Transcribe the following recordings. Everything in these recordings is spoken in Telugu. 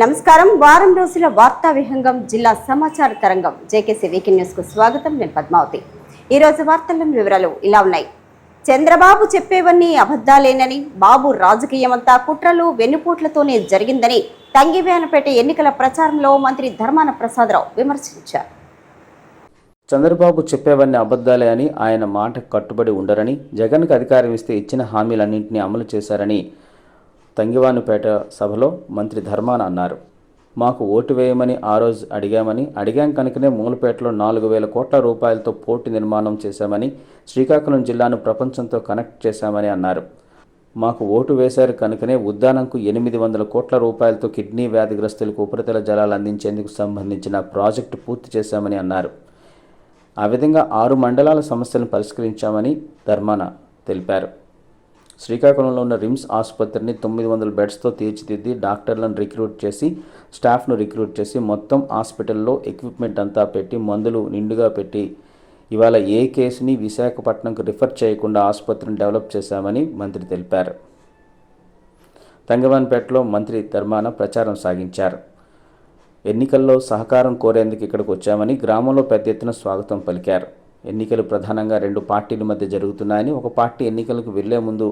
నమస్కారం. వారం రోజుల వార్తా విహంగం జిల్లా సమాచార తరంగం జేకేసీ వీకెండ్ న్యూస్కు స్వాగతం. నేను పద్మావతి. ఈ రోజు వార్తల్లోని వివరాలు ఇలా ఉన్నాయి. చంద్రబాబు చెప్పేవన్నీ అబద్ధాలేనని బాబు రాజకీయమంతా కుట్రలు వెన్నుపోట్లతోనే జరిగిందని తంగివేనపేట ఎన్నికల ప్రచారంలో మంత్రి ధర్మాన ప్రసాదరావు విమర్శించారు. చంద్రబాబు చెప్పేవన్నీ అబద్ధాలే అని ఆయన మాటకు కట్టుబడి ఉండరని జగన్కు అధికారం ఇస్తే ఇచ్చిన హామీలన్నింటినీ అమలు చేశారని తంగివానుపేట సభలో మంత్రి ధర్మాన అన్నారు. మాకు ఓటు వేయమని ఆ రోజు అడిగామని అడిగాం కనుకనే మూలపేటలో నాలుగు వేల కోట్ల రూపాయలతో పోర్టు నిర్మాణం చేశామని శ్రీకాకుళం జిల్లాను ప్రపంచంతో కనెక్ట్ చేశామని అన్నారు. మాకు ఓటు వేశారు కనుకనే ఉద్దానంకు ఎనిమిది వందల కోట్ల రూపాయలతో కిడ్నీ వ్యాధిగ్రస్తులకు ఉపరితల జలాలు అందించేందుకు సంబంధించిన ప్రాజెక్టు పూర్తి చేశామని అన్నారు. ఆ విధంగా ఆరు మండలాల సమస్యలను పరిష్కరించామని ధర్మాన తెలిపారు. శ్రీకాకుళంలో ఉన్న రిమ్స్ ఆసుపత్రిని తొమ్మిది వందల బెడ్స్తో తీర్చిదిద్ది డాక్టర్లను రిక్రూట్ చేసి స్టాఫ్ను రిక్రూట్ చేసి మొత్తం హాస్పిటల్లో ఎక్విప్మెంట్ అంతా పెట్టి మందులు నిండుగా పెట్టి ఇవాళ ఏ కేసుని విశాఖపట్నంకు రిఫర్ చేయకుండా ఆసుపత్రిని డెవలప్ చేశామని మంత్రి తెలిపారు. తంగవాన్పేటలో మంత్రి ధర్మాన ప్రచారం సాగించారు. ఎన్నికల్లో సహకారం కోరేందుకు ఇక్కడికి వచ్చామని గ్రామంలో పెద్ద ఎత్తున స్వాగతం పలికారు. ఎన్నికలు ప్రధానంగా రెండు పార్టీల మధ్య జరుగుతున్నాయని ఒక పార్టీ ఎన్నికలకు వెళ్ళే ముందు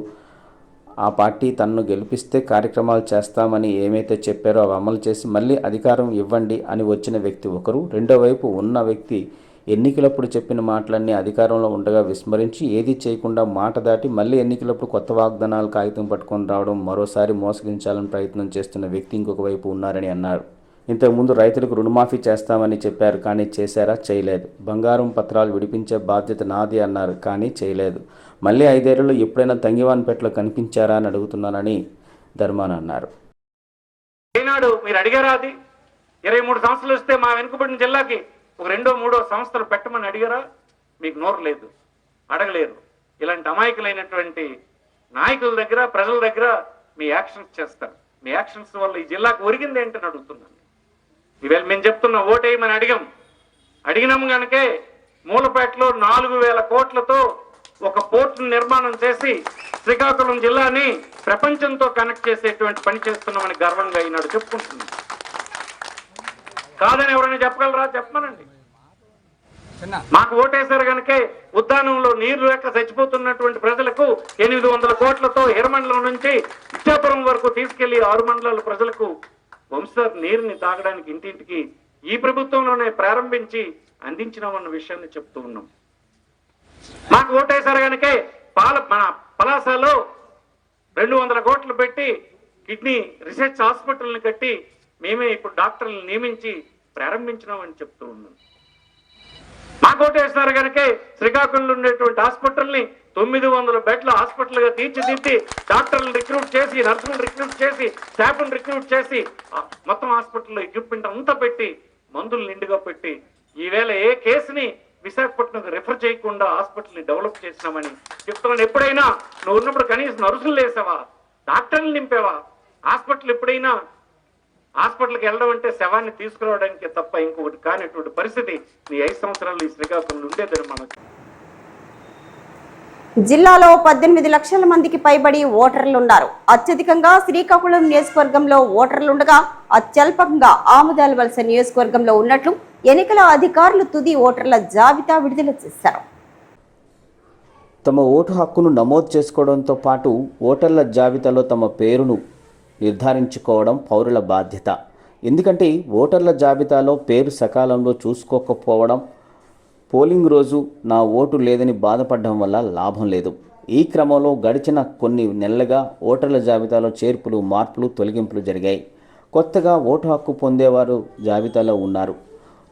ఆ పార్టీ తనను గెలిపిస్తే కార్యక్రమాలు చేస్తామని ఏమైతే చెప్పారో అవి అమలు చేసి మళ్ళీ అధికారం ఇవ్వండి అని వచ్చిన వ్యక్తి ఒకరు. రెండో వైపు ఉన్న వ్యక్తి ఎన్నికలప్పుడు చెప్పిన మాటలన్నీ అధికారంలో ఉండగా విస్మరించి ఏది చేయకుండా మాట దాటి మళ్ళీ ఎన్నికలప్పుడు కొత్త వాగ్దానాలు కాగితం పట్టుకొని రావడం మరోసారి మోసగించాలని ప్రయత్నం చేస్తున్న వ్యక్తి ఇంకొక వైపు ఉన్నారని అన్నారు. ఇంతకుముందు రైతులకు రుణమాఫీ చేస్తామని చెప్పారు కానీ చేశారా? చేయలేదు. బంగారం పత్రాలు విడిపించే బాధ్యత నాది అన్నారు కానీ చేయలేదు. మళ్ళీ ఐదేళ్ళలో ఎప్పుడైనా తంగివాన్పేటలో కనిపించారా అని అడుగుతున్నానని ధర్మాన అన్నారు. ఈనాడు మీరు అడిగారా అది? ఇరవై మూడు సంవత్సరాలు వస్తే మా వెనుకబడిన జిల్లాకి ఒక రెండో మూడో సంస్థలు పెట్టమని అడిగారా? మీకు నోరు లేదు అడగలేరు ఇలాంటి అమాయకులైనటువంటి నాయకుల దగ్గర ప్రజల దగ్గర మీ యాక్షన్స్ చేస్తారు. మీ యాక్షన్స్ వల్ల ఈ జిల్లాకు ఒరిగింది ఏంటని అడుగుతున్నాను. ఈవేళ మేము చెప్తున్న ఓటేయమని అడిగాం. అడిగినాం గనుకే మూలపేటలో నాలుగు వేల కోట్లతో ఒక పోర్టును నిర్మాణం చేసి శ్రీకాకుళం జిల్లాని ప్రపంచంతో కనెక్ట్ చేసేటువంటి పని చేస్తున్నామని గర్వంగా ఈనాడు చెప్పుకుంటున్నాం. కాదని ఎవరైనా చెప్పగలరా? చెప్పమనండి. మాకు ఓటేశారు కనుకే ఉద్యానంలో నీరు లేక చచ్చిపోతున్నటువంటి ప్రజలకు ఎనిమిది వందల కోట్లతో ఎర్రమండలం నుంచి ఇచ్చాపురం వరకు తీసుకెళ్ళి ఆరు మండలాల ప్రజలకు వంశధార నీరుని తాగడానికి ఇంటింటికి ఈ ప్రభుత్వంలోనే ప్రారంభించి అందించినామన్న విషయాన్ని చెప్తూ ఉన్నాం. మాకు ఓటేశారు కనుకే పాల మన పలాసలో రెండు వందల కోట్లు పెట్టి కిడ్నీ రీసెర్చ్ హాస్పిటల్ని కట్టి మేమే ఇప్పుడు డాక్టర్లను నియమించి ప్రారంభించినామని చెప్తూ ఉన్నాం. మాకు ఓటేస్తున్నారు కనుక శ్రీకాకుళంలో ఉండేటువంటి హాస్పిటల్ని తొమ్మిది వందల బెడ్ల హాస్పిటల్గా తీర్చిదిద్ది డాక్టర్లను రిక్రూట్ చేసి నర్సులను రిక్రూట్ చేసి స్టాఫ్ను రిక్రూట్ చేసి మొత్తం హాస్పిటల్లో ఎక్విప్మెంట్ అంతా పెట్టి మందులు నిండుగా పెట్టి ఈవేళ ఏ కేసుని విశాఖపట్నంకు రెఫర్ చేయకుండా హాస్పిటల్ని డెవలప్ చేసినామని చెప్తున్నాను. ఎప్పుడైనా నువ్వు ఉన్నప్పుడు కనీసం నర్సులు వేసావా డాక్టర్లు నింపేవా? హాస్పిటల్ ఎప్పుడైనా హాస్పిటల్కి వెళ్ళడం అంటే శవాన్ని తీసుకురావడానికి తప్ప ఇంకొకటి కానిటువంటి పరిస్థితి నీ ఐదు సంవత్సరాలు ఈ శ్రీకాకుళంలో ఉండేదని మనకు జిల్లాలో పద్దెనిమిది లక్షల మందికి పైబడి ఓటర్లున్నారు. అత్యధికంగా శ్రీకాకుళం నియోజకవర్గంలో ఓటర్లుండగా అత్యల్పంగా ఆముదాల వలస నియోజకవర్గంలో ఉన్నట్లు ఎన్నికల అధికారులు తుది ఓటర్ల జాబితా విడుదల చేశారు. తమ ఓటు హక్కును నమోదు చేసుకోవడంతో పాటు ఓటర్ల జాబితాలో తమ పేరును నిర్ధారించుకోవడం పౌరుల బాధ్యత. ఎందుకంటే ఓటర్ల జాబితాలో పేరు సకాలంలో చూసుకోకపోవడం పోలింగ్ రోజు నా ఓటు లేదని బాధపడడం వల్ల లాభం లేదు. ఈ క్రమంలో గడిచిన కొన్ని నెలలుగా ఓటర్ల జాబితాలో చేర్పులు మార్పులు తొలగింపులు జరిగాయి. కొత్తగా ఓటు హక్కు పొందేవారు జాబితాలో ఉన్నారు.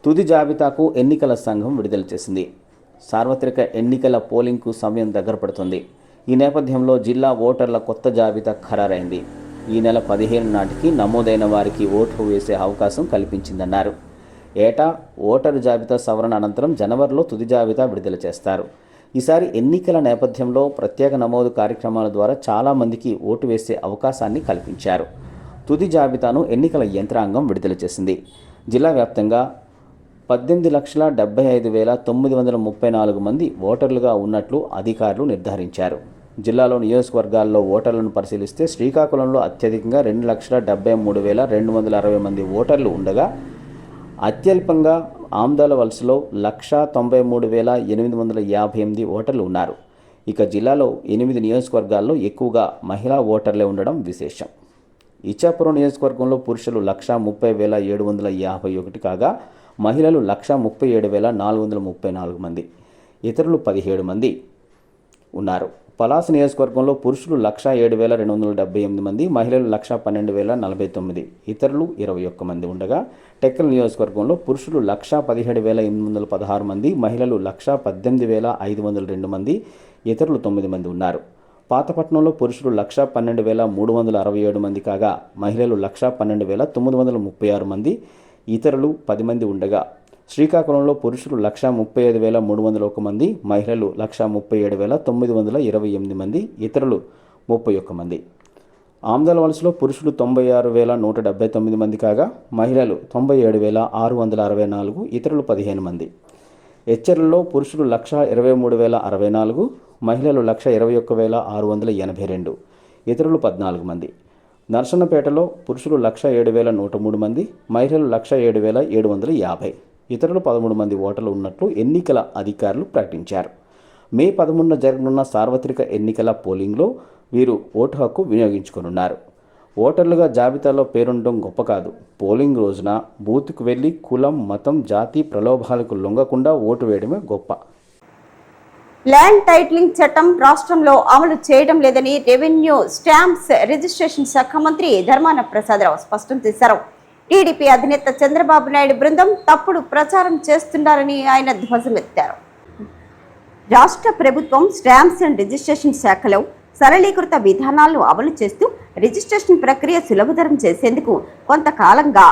తుది జాబితాకు ఎన్నికల సంఘం విడుదల చేసింది. సార్వత్రిక ఎన్నికల పోలింగ్కు సమయం దగ్గర పడుతుంది. ఈ నేపథ్యంలో జిల్లా ఓటర్ల కొత్త జాబితా ఖరారైంది. ఈ నెల పదిహేను నాటికి నమోదైన వారికి ఓట్లు వేసే అవకాశం కల్పించిందన్నారు. ఏటా ఓటరు జాబితా సవరణ అనంతరం జనవరిలో తుది జాబితా విడుదల చేస్తారు. ఈసారి ఎన్నికల నేపథ్యంలో ప్రత్యేక నమోదు కార్యక్రమాల ద్వారా చాలామందికి ఓటు వేసే అవకాశాన్ని కల్పించారు. తుది జాబితాను ఎన్నికల యంత్రాంగం విడుదల చేసింది. జిల్లా వ్యాప్తంగా పద్దెనిమిది లక్షల డెబ్బై ఐదు వేల తొమ్మిది వందల ముప్పై నాలుగు మంది ఓటర్లుగా ఉన్నట్లు అధికారులు నిర్ధారించారు. జిల్లాలో నియోజకవర్గాల్లో ఓటర్లను పరిశీలిస్తే శ్రీకాకుళంలో అత్యధికంగా రెండు లక్షల డెబ్బై మూడు వేల రెండు వందల అరవై మంది ఓటర్లు ఉండగా అత్యల్పంగా ఆమ్దాల వలసలో లక్ష తొంభై మూడు వేల ఎనిమిది వందల యాభై ఎనిమిది ఓటర్లు ఉన్నారు. ఇక జిల్లాలో ఎనిమిది నియోజకవర్గాల్లో ఎక్కువగా మహిళా ఓటర్లే ఉండడం విశేషం. ఇచ్చాపురం నియోజకవర్గంలో పురుషులు లక్ష ముప్పై వేల ఏడు వందల యాభై ఒకటి కాగా మహిళలు లక్ష ముప్పై ఏడు వేల నాలుగు వందల ముప్పై నాలుగు మంది ఇతరులు పదిహేడు మంది ఉన్నారు. పలాస నియోజకవర్గంలో పురుషులు లక్ష ఏడు వేల రెండు వందల డెబ్బై ఎనిమిది మంది మహిళలు లక్ష పన్నెండు వేల నలభై తొమ్మిది ఇతరులు ఇరవై ఒక్క మంది ఉండగా టెక్కల్ నియోజకవర్గంలో పురుషులు లక్ష పదిహేడు వేల ఎనిమిది వందల పదహారు మంది మహిళలు లక్ష పద్దెనిమిది వేల ఐదు వందల రెండు మంది ఇతరులు తొమ్మిది మంది ఉన్నారు. పాతపట్నంలో పురుషులు లక్ష పన్నెండు వేల మూడు వందల అరవై ఏడు మంది కాగా మహిళలు లక్ష పన్నెండు వేల తొమ్మిది వందల ముప్పై ఆరు మంది ఇతరులు పది మంది ఉండగా శ్రీకాకుళంలో పురుషులు లక్షా ముప్పై ఐదు వేల మూడు వందల ఒక మంది మహిళలు లక్షా ముప్పై ఏడు వేల తొమ్మిది వందల ఇరవై ఎనిమిది మంది ఇతరులు ముప్పై ఒక్క మంది. ఆమ్దాల వలసలో పురుషులు తొంభై ఆరు వేల నూట డెబ్బై తొమ్మిది మంది కాగా మహిళలు తొంభై ఏడు వేల ఆరు వందల అరవై నాలుగు ఇతరులు పదిహేను మంది. హెచ్చర్లలో పురుషులు లక్ష ఇరవై మూడు వేల అరవై నాలుగు మహిళలు లక్ష ఇరవై ఒక్క వేల ఆరు వందల ఎనభై రెండు ఇతరులు పద్నాలుగు మంది. నర్సన్నపేటలో పురుషులు లక్ష ఏడు వేల నూట మూడు మంది మహిళలు లక్ష ఏడు వేల ఏడు వందల యాభై. ఇతరులు పదమూడు మంది ఓటర్లు ఉన్నట్లు ఎన్నికల అధికారులు ప్రకటించారు. మే పదమూడున జరగనున్న సార్వత్రిక ఎన్నికల పోలింగ్లో వీరు ఓటు హక్కు వినియోగించుకోనున్నారు. ఓటర్లుగా జాబితాలో పేరుండడం గొప్ప కాదు. పోలింగ్ రోజున బూత్కు వెళ్ళి కులం మతం జాతి ప్రలోభాలకు లొంగకుండా ఓటు వేయడమే గొప్ప. ల్యాండ్ టైటిలింగ్ చట్టం రాష్ట్రంలో అమలు చేయడం లేదని రెవెన్యూ స్టాంప్స్ రిజిస్ట్రేషన్ శాఖ మంత్రి ధర్మాన ప్రసాదరావు స్పష్టం చేశారు. టీడీపీ అధినేత చంద్రబాబు నాయుడు బృందం తప్పుడు ప్రచారం చేస్తున్నారని ఆయన ధ్వజమెత్తారు. రాష్ట్ర ప్రభుత్వం స్టాంప్స్ అండ్ రిజిస్ట్రేషన్ శాఖలో సరళీకృత విధానాలను అమలు చేస్తూ రిజిస్ట్రేషన్ ప్రక్రియ సులభతరం చేసేందుకు కొంతకాలంగా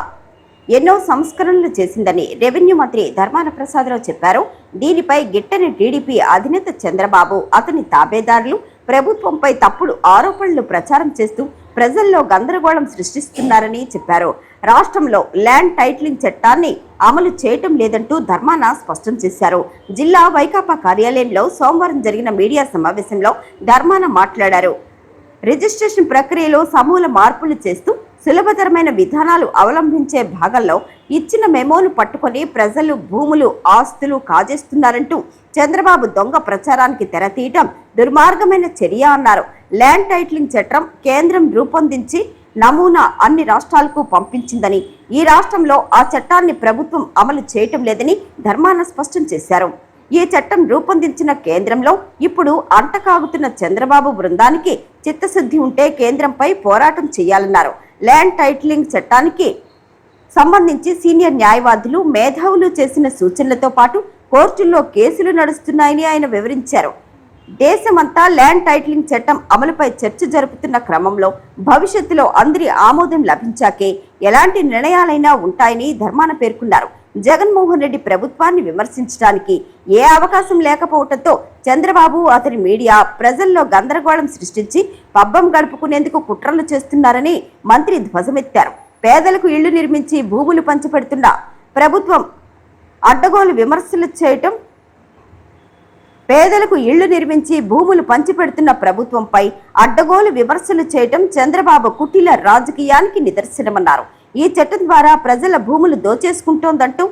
ఎన్నో సంస్కరణలు చేసిందని రెవెన్యూ మంత్రి ధర్మాన ప్రసాదరావు చెప్పారు. దీనిపై గిట్టని టీడీపీ అధినేత చంద్రబాబు అతని తాబేదారులు ప్రభుత్వంపై తప్పుడు ఆరోపణలు ప్రచారం చేస్తూ ప్రజల్లో గందరగోళం సృష్టిస్తున్నారని చెప్పారు. రాష్ట్రంలో ల్యాండ్ టైటిలింగ్ చట్టాన్ని అమలు చేయటం లేదంటూ ధర్మాన స్పష్టం చేశారు. జిల్లా వైకాపా కార్యాలయంలో సోమవారం జరిగిన మీడియా సమావేశంలో ధర్మాన మాట్లాడారు. రిజిస్ట్రేషన్ ప్రక్రియలో సమూల మార్పులు చేస్తూ సులభతరమైన విధానాలు అవలంబించే భాగంలో ఇచ్చిన మెమోను పట్టుకొని ప్రజలు భూములు ఆస్తులు కాజేస్తున్నారంటూ చంద్రబాబు దొంగ ప్రచారానికి తెరతీయటం దుర్మార్గమైన చర్య అన్నారు. ల్యాండ్ టైటిలింగ్ చట్టం కేంద్రం రూపొందించి నమూనా అన్ని రాష్ట్రాలకు పంపించిందని ఈ రాష్ట్రంలో ఆ చట్టాన్ని ప్రభుత్వం అమలు చేయటం లేదని ధర్మాన స్పష్టం చేశారు. ఈ చట్టం రూపొందించిన కేంద్రంలో ఇప్పుడు అంటకాగుతున్న చంద్రబాబు బృందానికి చిత్తశుద్ధి ఉంటే కేంద్రంపై పోరాటం చేయాలన్నారు. ల్యాండ్ టైటిలింగ్ చట్టానికి సంబంధించి సీనియర్ న్యాయవాదులు మేధావులు చేసిన సూచనలతో పాటు కోర్టుల్లో కేసులు నడుస్తున్నాయని ఆయన వివరించారు. దేశమంతా ల్యాండ్ టైటిలింగ్ చట్టం అమలుపై చర్చ జరుపుతున్న క్రమంలో భవిష్యత్తులో అందరి ఆమోదం లభించాకే ఎలాంటి నిర్ణయాలైనా ఉంటాయని ధర్మాన పేర్కొన్నారు. జగన్మోహన్ రెడ్డి ప్రభుత్వాన్ని విమర్శించడానికి ఏ అవకాశం లేకపోవడంతో చంద్రబాబు అతని మీడియా ప్రజల్లో గందరగోళం సృష్టించి పబ్బం గడుపుకునేందుకు కుట్రలు చేస్తున్నారని మంత్రి ధ్వజమెత్తారు. పేదలకు ఇళ్ళు నిర్మించి భూములు పంచిపెడుతున్న ప్రభుత్వం అడ్డగోలు విమర్శలు చేయటం పేదలకు ఇళ్ళు నిర్మించి భూములు పంచిపెడుతున్న ప్రభుత్వంపై అడ్డగోలు విమర్శలు చేయటం చంద్రబాబు కుటిల రాజకీయానికి నిదర్శనమన్నారు. ఈ చట్టం ద్వారా ప్రజల భూములు దోచేసుకుంటోందంటూ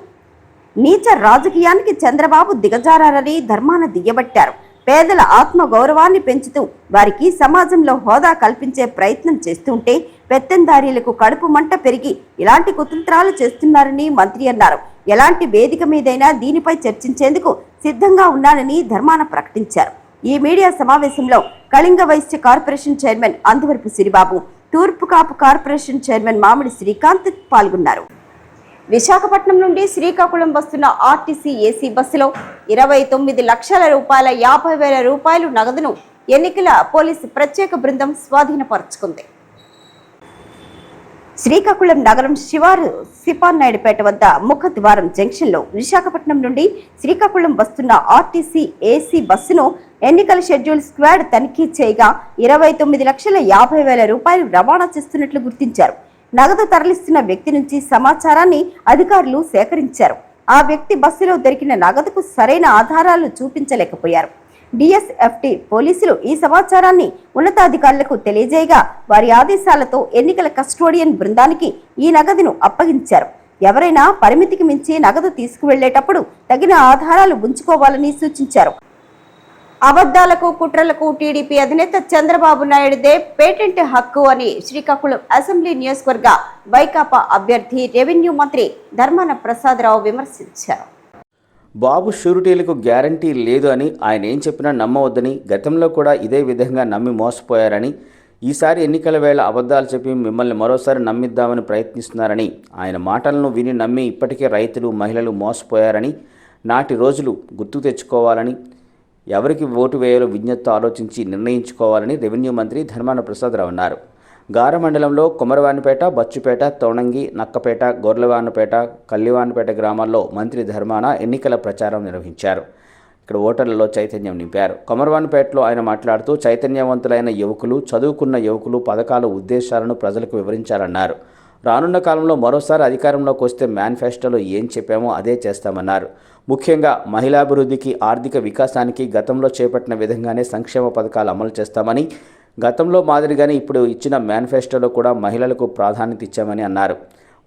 నీచ రాజకీయానికి చంద్రబాబు దిగజారని ధర్మాన దియ్యబట్టారు. పేదల ఆత్మ గౌరవాన్ని పెంచుతూ వారికి సమాజంలో హోదా కల్పించే ప్రయత్నం చేస్తుంటే పెత్తందారీలకు కడుపు మంట పెరిగి ఇలాంటి కుతంత్రాలు చేస్తున్నారని మంత్రి అన్నారు. ఎలాంటి వేదిక మీదైనా దీనిపై చర్చించేందుకు సిద్ధంగా ఉన్నానని ధర్మాన ప్రకటించారు. ఈ మీడియా సమావేశంలో కళింగ వైశ్య కార్పొరేషన్ చైర్మన్ అందువరపు సిరిబాబు తూర్పు కాపు కార్పొరేషన్ చైర్మన్ మామిడి శ్రీకాంత్ పాల్గొన్నారు. విశాఖపట్నం నుండి శ్రీకాకుళం వస్తున్న ఆర్టీసీ ఏసీ బస్సులో ఇరవై తొమ్మిది లక్షల రూపాయల యాభై వేల రూపాయలు నగదును ఎన్నికల పోలీసు ప్రత్యేక బృందం స్వాధీనపరుచుకుంది. శ్రీకాకుళం నగరం శివారు సిపాన్నాయుడుపేట వద్ద ముఖద్వారం జంక్షన్లో విశాఖపట్నం నుండి శ్రీకాకుళం వస్తున్న ఆర్టీసీ ఏసీ బస్సును ఎన్నికల షెడ్యూల్ స్క్వాడ్ తనిఖీ చేయగా ఇరవై తొమ్మిది లక్షల యాభై వేల రూపాయలు రవాణా చేస్తున్నట్లు గుర్తించారు. నగదు తరలిస్తున్న వ్యక్తి నుంచి సమాచారాన్ని అధికారులు సేకరించారు. ఆ వ్యక్తి బస్సులో దొరికిన నగదుకు సరైన ఆధారాలు చూపించలేకపోయారు. డిఎస్ఎఫ్టి పోలీసులు ఈ సమాచారాన్ని ఉన్నతాధికారులకు తెలియజేయగా వారి ఆదేశాలతో ఎన్నికల కస్టోడియన్ బృందానికి ఈ నగదును అప్పగించారు. ఎవరైనా పరిమితికి మించి నగదు తీసుకువెళ్ళేటప్పుడు తగిన ఆధారాలు ఉంచుకోవాలని సూచించారు. అబద్ధాలకు కుట్రలకు టీడీపీ అధినేత చంద్రబాబు నాయుడుదే పేటెంట్ హక్కు అని శ్రీకాకుళం అసెంబ్లీ నియోజకవర్గ వైకాపా అభ్యర్థి రెవెన్యూ మంత్రి ధర్మాన ప్రసాదరావు విమర్శించారు. బాబు షూరిటీలకు గ్యారంటీ లేదు అని ఆయన ఏం చెప్పినా నమ్మవద్దని గతంలో కూడా ఇదే విధంగా నమ్మి మోసపోయారని ఈసారి ఎన్నికల వేళ అబద్ధాలు చెప్పి మిమ్మల్ని మరోసారి నమ్మిద్దామని ప్రయత్నిస్తున్నారని ఆయన మాటలను విని నమ్మి ఇప్పటికే రైతులు మహిళలు మోసపోయారని నాటి రోజులు గుర్తు తెచ్చుకోవాలని ఎవరికి ఓటు వేయాలో విజ్ఞతతో ఆలోచించి నిర్ణయించుకోవాలని రెవెన్యూ మంత్రి ధర్మాన ప్రసాదరావు అన్నారు. గార మండలంలో కుమరవానిపేట బచ్చుపేట తోణంగి నక్కపేట గొర్లవానిపేట కల్లివానిపేట గ్రామాల్లో మంత్రి ధర్మాన ఎన్నికల ప్రచారం నిర్వహించారు. ఇక్కడ ఓటర్లలో చైతన్యం నింపారు. కొమరవానిపేటలో ఆయన మాట్లాడుతూ చైతన్యవంతులైన యువకులు చదువుకున్న యువకులు పథకాల ఉద్దేశాలను ప్రజలకు వివరించారన్నారు రానున్న కాలంలో మరోసారి అధికారంలోకి వస్తే మేనిఫెస్టోలో ఏం చెప్పామో అదే చేస్తామన్నారు. ముఖ్యంగా మహిళాభివృద్ధికి ఆర్థిక వికాసానికి గతంలో చేపట్టిన విధంగానే సంక్షేమ పథకాలు అమలు చేస్తామని గతంలో మాదిరిగానే ఇప్పుడు ఇచ్చిన మేనిఫెస్టోలో కూడా మహిళలకు ప్రాధాన్యత ఇచ్చామని అన్నారు.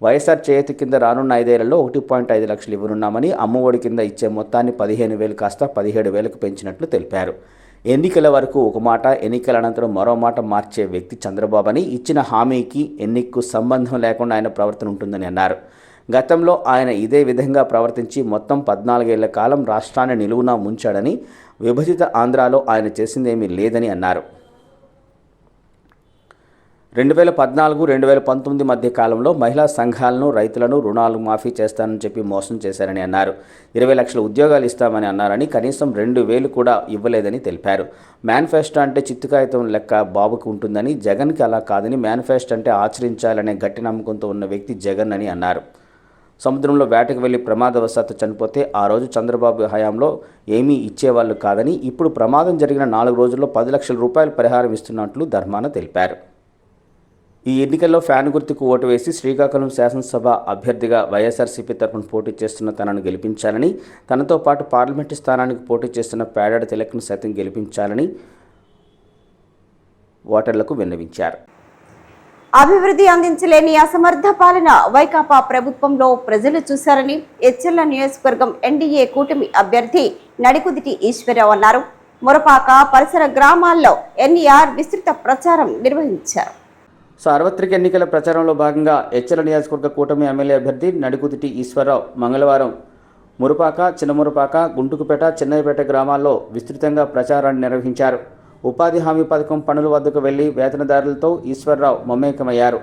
వైఎస్ఆర్ చేతి కింద రానున్న ఐదేళ్ళలో ఒకటి పాయింట్ ఐదు లక్షలు ఇవ్వనున్నామని అమ్మఒడి కింద ఇచ్చే మొత్తాన్ని పదిహేను వేలు కాస్త పదిహేడు వేలకు పెంచినట్లు తెలిపారు. ఎన్నికల వరకు ఒక మాట ఎన్నికల అనంతరం మరో మాట మార్చే వ్యక్తి చంద్రబాబు అని ఇచ్చిన హామీకి ఎన్నికకు సంబంధం లేకుండా ఆయన ప్రవర్తన ఉంటుందని అన్నారు. గతంలో ఆయన ఇదే విధంగా ప్రవర్తించి మొత్తం పద్నాలుగేళ్ళ కాలం రాష్ట్రాన్ని నిలువునా ముంచాడని విభజిత ఆంధ్రాలో ఆయన చేసిందేమీ లేదని అన్నారు. రెండు వేల పద్నాలుగు రెండు వేల పంతొమ్మిది మధ్య కాలంలో మహిళా సంఘాలను రైతులను రుణాలు మాఫీ చేస్తానని చెప్పి మోసం చేశారని అన్నారు. ఇరవై లక్షల ఉద్యోగాలు ఇస్తామని అన్నారని కనీసం రెండు వేలు కూడా ఇవ్వలేదని తెలిపారు. మేనిఫెస్టో అంటే చిత్తుకాయితం లెక్క బాబుకు ఉంటుందని జగన్కి అలా కాదని మేనిఫెస్టో అంటే ఆచరించాలనే గట్టి నమ్మకంతో ఉన్న వ్యక్తి జగన్ అని అన్నారు. సముద్రంలో వేటకు వెళ్ళి ప్రమాదవశాత్తు చనిపోతే ఆ రోజు చంద్రబాబు హయాంలో ఏమీ ఇచ్చేవాళ్ళు కాదని ఇప్పుడు ప్రమాదం జరిగిన నాలుగు రోజుల్లో పది లక్షల రూపాయలు పరిహారం ఇస్తున్నట్లు ధర్మాన తెలిపారు. ఈ ఎన్నికల్లో ఫ్యాన్ గుర్తుకు ఓటు వేసి శ్రీకాకుళం శాసనసభ అభ్యర్థిగా వైఎస్ఆర్సీపీ తరఫున పోటీ చేస్తున్న తనను గెలిపించాలని తనతో పాటు పార్లమెంటు స్థానానికి పోటీ చేస్తున్న పేడాడ తిలక్ను సైతం గెలిపించాలని ఓటర్లకు విన్నవించారు. అభివృద్ధి అందించలేని అసమర్థ పాలన వైకాపా ప్రభుత్వంలో ప్రజలు చూశారని ఎచ్చెల్ల నియోజకవర్గం ఎన్డీఏ కూటమి అభ్యర్థి నడికుదిటి ఈశ్వరరావు అన్నారు. మురపాక పరిసర గ్రామాల్లో ఎన్ఈఆర్ విస్తృత ప్రచారం నిర్వహించారు. సార్వత్రిక ఎన్నికల ప్రచారంలో భాగంగా ఎచ్చెల నియోజకవర్గ కూటమి ఎమ్మెల్యే అభ్యర్థి నడికుదిటి ఈశ్వరరావు మంగళవారం మురపాక చిన్నమురపాక గుంటుకుపేట చిన్నయపేట గ్రామాల్లో విస్తృతంగా ప్రచారాన్ని నిర్వహించారు. ఉపాధి హామీ పథకం పనుల వద్దకు వెళ్ళి వేతనదారులతో ఈశ్వరరావు మమేకమయ్యారు.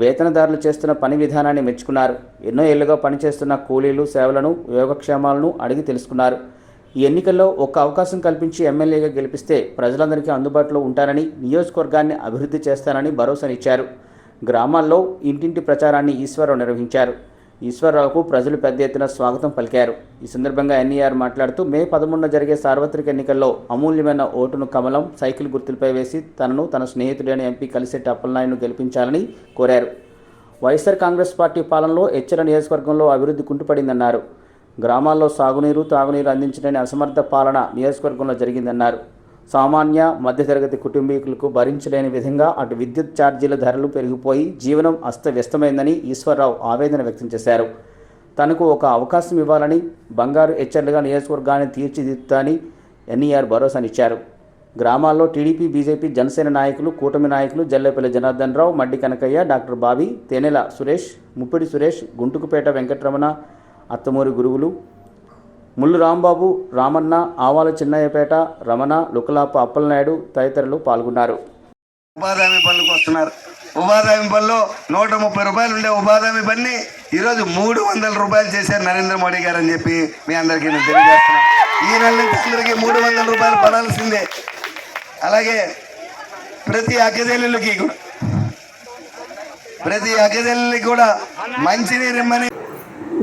వేతనదారులు చేస్తున్న పని విధానాన్ని మెచ్చుకున్నారు. ఎన్నో ఏళ్ళుగా పనిచేస్తున్న కూలీలు సేవలను యోగక్షేమాలను అడిగి తెలుసుకున్నారు. ఈ ఎన్నికల్లో ఒక్క అవకాశం కల్పించి ఎమ్మెల్యేగా గెలిపిస్తే ప్రజలందరికీ అందుబాటులో ఉంటారని నియోజకవర్గాన్ని అభివృద్ధి చేస్తానని భరోసానిచ్చారు. గ్రామాల్లో ఇంటింటి ప్రచారాన్ని ఈశ్వరరావు నిర్వహించారు. ఈశ్వరరావుకు ప్రజలు పెద్ద ఎత్తున స్వాగతం పలికారు. ఈ సందర్భంగా ఎన్ఈఆర్ మాట్లాడుతూ మే పదమూడున జరిగే సార్వత్రిక ఎన్నికల్లో అమూల్యమైన ఓటును కమలం సైకిల్ గుర్తులపై వేసి తనను తన స్నేహితుడైన ఎంపీ కలిసెట్టి అప్పలనాయుడును గెలిపించాలని కోరారు. వైఎస్ఆర్ కాంగ్రెస్ పార్టీ పాలనలో హెచ్చల నియోజకవర్గంలో అభివృద్ధి కుంటుపడిందన్నారు. గ్రామాల్లో సాగునీరు తాగునీరు అందించలేని అసమర్థ పాలన నియోజకవర్గంలో జరిగిందన్నారు. సామాన్య మధ్యతరగతి కుటుంబీకులకు భరించలేని విధంగా అటు విద్యుత్ ఛార్జీల ధరలు పెరిగిపోయి జీవనం అస్తవ్యస్తమైందని ఈశ్వరరావు ఆవేదన వ్యక్తం చేశారు. తనకు ఒక అవకాశం ఇవ్వాలని బంగారు హెచ్చర్లుగా నియోజకవర్గాన్ని తీర్చిదిద్దుతాని ఎన్ఈఆర్ భరోసానిచ్చారు గ్రామాల్లో టీడీపీ బీజేపీ జనసేన నాయకులు కూటమి నాయకులు జల్లేపల్లి జనార్దన్ రావు మడ్డి కనకయ్య డాక్టర్ బాబీ తేనెల సురేష్ ముప్పిడి సురేష్ గుంటుకుపేట వెంకటరమణ అత్తమూరి గురువులు ముల్లు రాంబాబు రామన్న ఆవాల చిన్నయ్యపేట రమణ లుకలాప అప్పలనాయుడు తదితరులు పాల్గొన్నారు. ఉపాధి పనులకు వస్తున్నారు. ఉపాధి హామీ పనులు నూట ముప్పై రూపాయలు ఉండే ఉపాధి పని ఈరోజు మూడు వందల రూపాయలు చేశారు నరేంద్ర మోడీ గారు అని చెప్పి మీ అందరికీ నేను తెలియజేస్తున్నాను ఈ నెల నుంచి అందరికీ మూడు వందల రూపాయలు పడాల్సిందే. అలాగే ప్రతి అక్కజల్లులకి కూడా ప్రతి అక్కజల్లులకి కూడా మంచినీరు ఇమ్మని